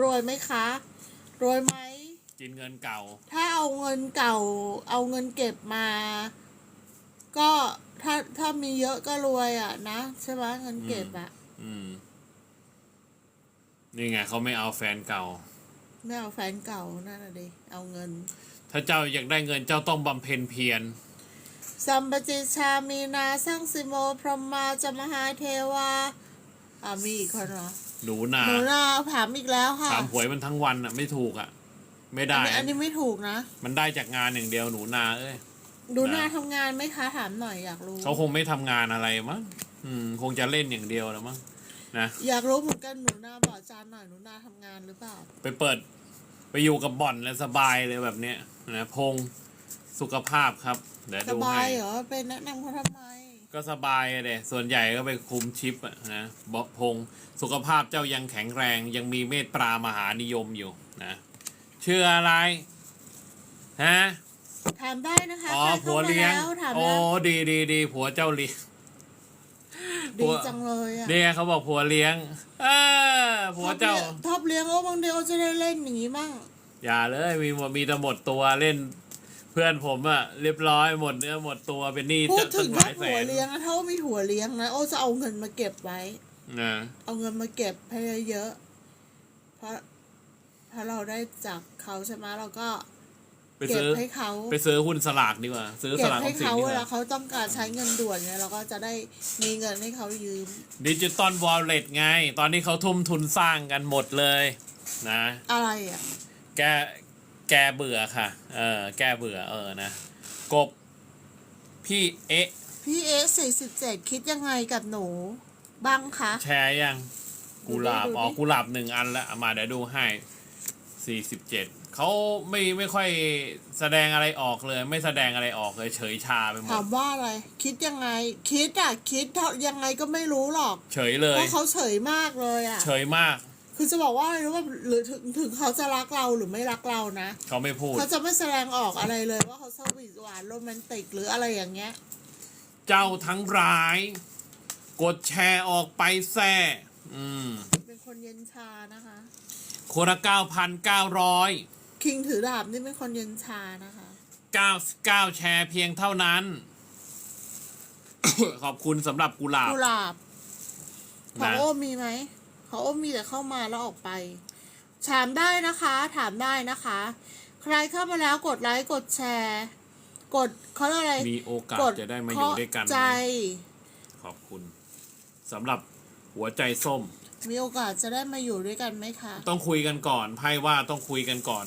รวยไหมคะ รวยไหม กินเงินเก่า ถ้าเอาเงินเก่า เอาเงินเก็บมา ก็ถ้าถ้ามีเยอะก็รวยอะนะใช่ไหมเงินเก็บอะ อืม นี่ไงเขาไม่เอาแฟนเก่า ไม่เอาแฟนเก่านั่นน่ะดิเอาเงิน ถ้าเจ้าอยากได้เงินเจ้าต้องบำเพ็ญเพียรสัมปจิชามีนาสร้างสิโม พรหมาจมหาเทวา อ่ามีอีกคนเหรอ หนูนาหนูนาถามอีกแล้วค่ะถามหวยมันทั้งวันอะ ไม่ถูกอะ ไม่อัได้นนี้อันนี้ไม่ถูกนะ มันได้จากงานอย่างเดียวหนูนาเอ้ยหนูนานะทำงานไหมคะถามหน่อยอยากรู้เขาคงไม่ทำงานอะไรมั้งอืม คงจะเล่นอย่างเดียวแล้วมั้งนะอยากรู้เหมือนกันหนูนาบอกอาจารย์หน่อยหนูนาทำงานหรือเปล่าไปเปิด ไปอยู่กับบ่อนแล้วสบายเลยแบบเนี้ยนะพงสุขภาพครับเดี๋ยวสดูบาให้ยเหรอไปแนะนำเขาทำไม ก็สบายเลยส่วนใหญ่ก็ไปคุมชิปอะนะบอกพงสุขภาพเจ้ายังแข็งแรงยังมีเมตตามหานิยมอยู่นะเชื่ออะไรฮะถามได้นะคะอ๋อใครผัเข้าวมาเลี้ยงแล้วถามโอ้แล้วดีดีดีผัวเจ้าเลี้ยงดีจังเลยอะเนี่ยเขาบอกผัวเลี้ยง เออผัวเจ้าท็อปเลี้ยงโอ้บางทีโอ้จะได้เล่นอย่างนี้มั่งอย่าเลยมีหมดมีแต่หมดตัวเล่น เพื่อนผมอะเรียบร้อยหมดเนื้อหมดตัวเป็นหนี้พูดถึงหถ้าลายแสผัวนเลี้ยงนะถ้าโอ้มีผัวเลี้ยงนะโอ้จะเอาเงินมาเก็บไว้นะเอาเงินมาเก็บให้เยอะๆเพราะเพราะเราได้จากเขาใช่ไหมเราก็ไปเก็บซื้อให้เขาไปซื้อหุ้นสลากดีกว่าซื้อเก็สบลากอให้อมสินเขาดีกเวลาว่าเขาต้องการใช้เงินด่วนเนี่ยเราก็จะได้มีเงินให้เขายืมดิจิตอลวอลเล็ตไง ตอนนี้เขาทุ่มทุนสร้างกันหมดเลย นะ อะไรอะแกแกเบื่อค่ะ เออ แกเบื่อ เออ นะ กบ พี่เอ๊ะ พี่เอสี่สิบเจ็ดคิดยังไงกับหนูบ้างคะ แชร์ยัง กุหลาบดูดิอ๋อ กุหลาบหนึ่งอันละเอามาเดี๋ยวดูให้สี่สิบเจ็ด เขาไม่ไม่ค่อยแสดงอะไรออกเลย ไม่แสดงอะไรออกเลยเฉยชาไปหมถาดมว่าอะไร คิดยังไง คิดอะ คิดเท่ายังไงก็ไม่รู้หรอก เฉยเลเพยราะเขาเฉยมากเลยอะ เฉยมาก คือจะบอกว่าอะไรรู้ว่าหรือถึงถึงเขาจะรักเราหรือไม่รักเรานะ เขาไม่พูด เขาจะไม่แสดงออกอะไรเลยว่าเขาสวีทหวานโรแมนติกหรืออะไรอย่างเงี้ย เจ้าทั้งร้าย กดแชร์ออกไปแซ่อืม เป็นคนเย็นชานะคะคนละเก้าพันเก้าร้อยคิงถือดาบนี่เป็นคนเย็นชานะคะเก้าเก้าแชร์เพียงเท่านั้น ขอบคุณสำหรับกุหลาบกุหลาบของนะโอ้มีไหม ของโอ้มีแต่เข้ามาแล้วออกไป ถามได้นะคะ ถามได้นะคะ ใครเข้ามาแล้วกดไลค์กดแชร์ กดเขาเรียกอะไรมีโอกาสกดจะได้มาอยู่ด้วยกันเคาะใจไหมขอบคุณสำหรับหัวใจส้ม มีโอกาสจะได้มาอยู่ด้วยกันไหมคะ ต้องคุยกันก่อนไพ่ว่าต้องคุยกันก่อน